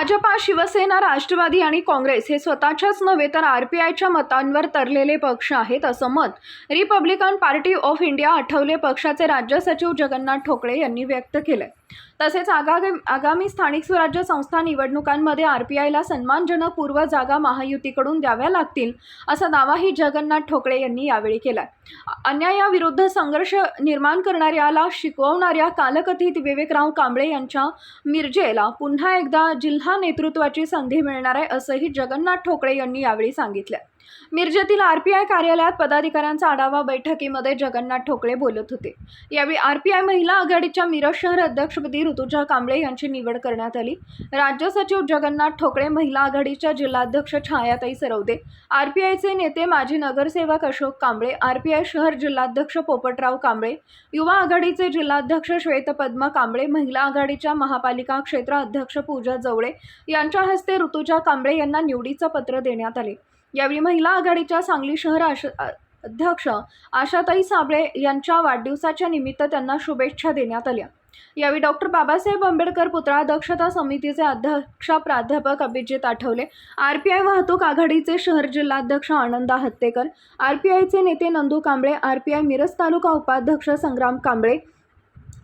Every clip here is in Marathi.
भाजपा शिवसेना राष्ट्रवादी आणि काँग्रेस हे स्वतःच्याच नव्हे तर आर पी आयच्या मतांवर तरलेले पक्ष आहेत असं मत Republican Party of India Athawale पक्षाचे राज्य सचिव जगन्नाथ ठोकळे यांनी व्यक्त केलं तसेच आगामी आगामी स्थानिक स्वराज्य संस्था निवडणुकांमध्ये आर पी आयला सन्मानजनक पूर्व जागा महायुतीकडून द्याव्या लागतील असा दावाही जगन्नाथ ठोकळे यांनी यावेळी केला अन्यायाविरुद्ध संघर्ष निर्माण करणाऱ्याला शिकवणाऱ्या कालकथित विवेकराव कांबळे यांच्या मिरजेला पुन्हा एकदा जिल्हा नेतृत्वाची संधी मिळणार आहे असंही जगन्नाथ ठोकळे यांनी यावेळी सांगितलं मिरजेतील आर पी आय कार्यालयात पदाधिकाऱ्यांचा आढावा बैठकीमध्ये जगन्नाथ ठोकळे बोलत होते. यावेळी आर पी आय महिला आघाडीच्या मिरज शहर अध्यक्षपदी ऋतुजा कांबळे यांची निवड करण्यात आली. राज्य सचिव जगन्नाथ ठोकळे महिला आघाडीच्या जिल्हाध्यक्ष छायाताई सरवदे आर पी आयचे नेते माजी नगरसेवक Ashok Kamble R P I शहर जिल्हाध्यक्ष पोपटराव कांबळे युवा आघाडीचे जिल्हाध्यक्ष श्वेतपद्मा कांबळे महिला आघाडीच्या महापालिका क्षेत्र अध्यक्ष पूजा जवळे यांच्या हस्ते ऋतुजा कांबळे यांना निवडीचं पत्र देण्यात आले. यावेळी महिला आघाडीच्या सांगली शहर आश अध्यक्ष आशाताई साबळे यांच्या वाढदिवसाच्या निमित्त त्यांना शुभेच्छा देण्यात आल्या. यावेळी डॉक्टर बाबासाहेब आंबेडकर पुतळा दक्षता समितीचे अध्यक्ष प्राध्यापक Abhijit Athawale R P I वाहतूक आघाडीचे शहर जिल्हाध्यक्ष आनंदा हत्तेकर आर पी आयचे नेते Nandu Kamble R P I Miraj taluka उपाध्यक्ष संग्राम कांबळे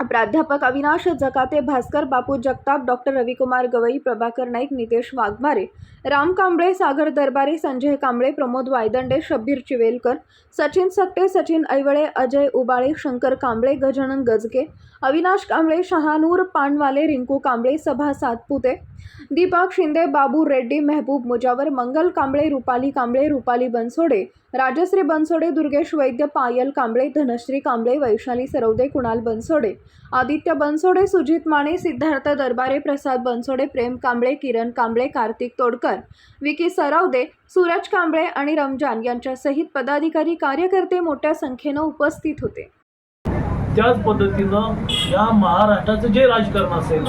प्राध्यापक अविनाश जकाते भास्कर बापू जगताप डॉक्टर रविकुमार गवई प्रभाकर नाईक नितेश वाघमारे राम कांबळे सागर दरबारे संजय कांबळे प्रमोद वायदंडे शब्बीर चिवेलकर सचिन सक्टे सचिन ऐवळे अजय उबाळे शंकर कांबळे गजानन गजगे अविनाश कांबळे शहानूर पानवाले रिंकू कांबळे सभा सातपुते दीपक शिंदे बाबू रेड्डी मेहबूब मुजावर मंगल कांबळे रुपाली कांबळे रुपाली बनसोडे राजश्री बनसोडे दुर्गेश वैद्य पायल कांबळे धनश्री कांबळे वैशाली सरवदे कुणाल बनसोडे आदित्य बनसोडे सुजित माने सिद्धार्थ दरबारे प्रसाद बनसोडे प्रेम कांबळे किरण कांबळे कार्तिक तोडकर विकी सरवदे सूरज कांबळे आणि रमजान यांच्यासहित पदाधिकारी कार्यकर्ते मोठ्या संख्येनं उपस्थित होते. त्याच पद्धतीनं या महाराष्ट्राचं जे राजकारण असेल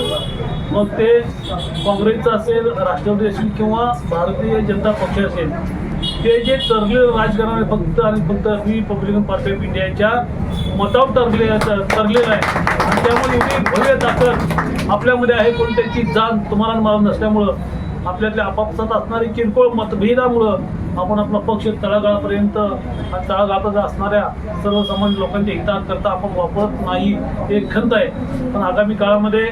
मग ते काँग्रेसचं असेल राष्ट्रवादी असेल किंवा भारतीय जनता पक्ष असेल ते जे तरले राजकारण फक्त आणि फक्त रिपब्लिकन पार्टी ऑफ इंडियाच्या मतावर तरले तरलेलं आहे. आणि त्यामुळे एवढी भव्य ताकद आपल्यामध्ये आहे कोणत्याची त्याची जाण तुम्हाला मारून मला नसल्यामुळं आपल्यातल्या आपापसात असणारी किरकोळ मतभेदामुळं आपण आपला पक्ष तळागाळापर्यंत आणि तळागाळात असणाऱ्या सर्वसामान्य लोकांच्या हिताकरता आपण वापरत नाही हे एक खंत आहे. पण आगामी काळामध्ये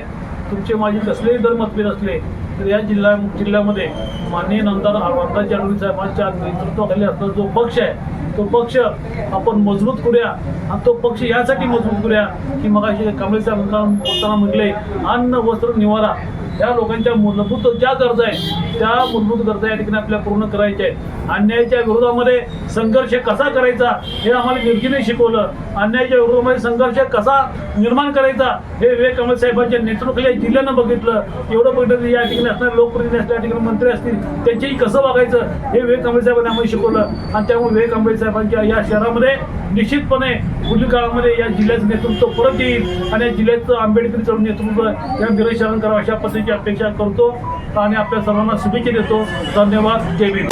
तुमचे माझे कसलेही जर मतभेद असले तर या जिल्हा जिल्ह्यामध्ये माननीय नंतर रामदास जानवी साहेबांच्या नेतृत्वाखाली असणारा जो पक्ष आहे तो पक्ष आपण मजबूत करूया आणि तो पक्ष यासाठी मजबूत करूया की मग कांबळे साहेब बोलताना म्हटले अन्न वस्त्र निवारा या लोकांच्या मूलभूत ज्या गरजा आहेत त्या मूलभूत गरजा या ठिकाणी आपल्याला पूर्ण करायच्या आहेत. अन्यायाच्या विरोधामध्ये संघर्ष कसा करायचा हे आम्हाला निर्जीने शिकवलं. अन्यायाच्या विरोधामध्ये संघर्ष कसा निर्माण करायचा हे विवेक कमल साहेबांच्या नेतृत्वाखाली जिल्ह्यानं बघितलं. एवढं बघितलं की या ठिकाणी असणारे लोकप्रतिनिधी असतील या ठिकाणी मंत्री असतील त्यांच्याही कसं वागायचं हे विवेक कमल साहेबांनी आम्हाला शिकवलं. आणि त्यामुळे विवेक कमल साहेबांच्या या शहरामध्ये निश्चितपणे पुढील काळामध्ये या जिल्ह्याचं नेतृत्व परत येईल आणि या जिल्ह्याचं आंबेडकरी नेतृत्व या मिरज शहरानं करावं अशा पद्धतीची अपेक्षा करतो आणि आपल्या सर्वांना शुभेच्छा देतो. धन्यवाद. जय भीम.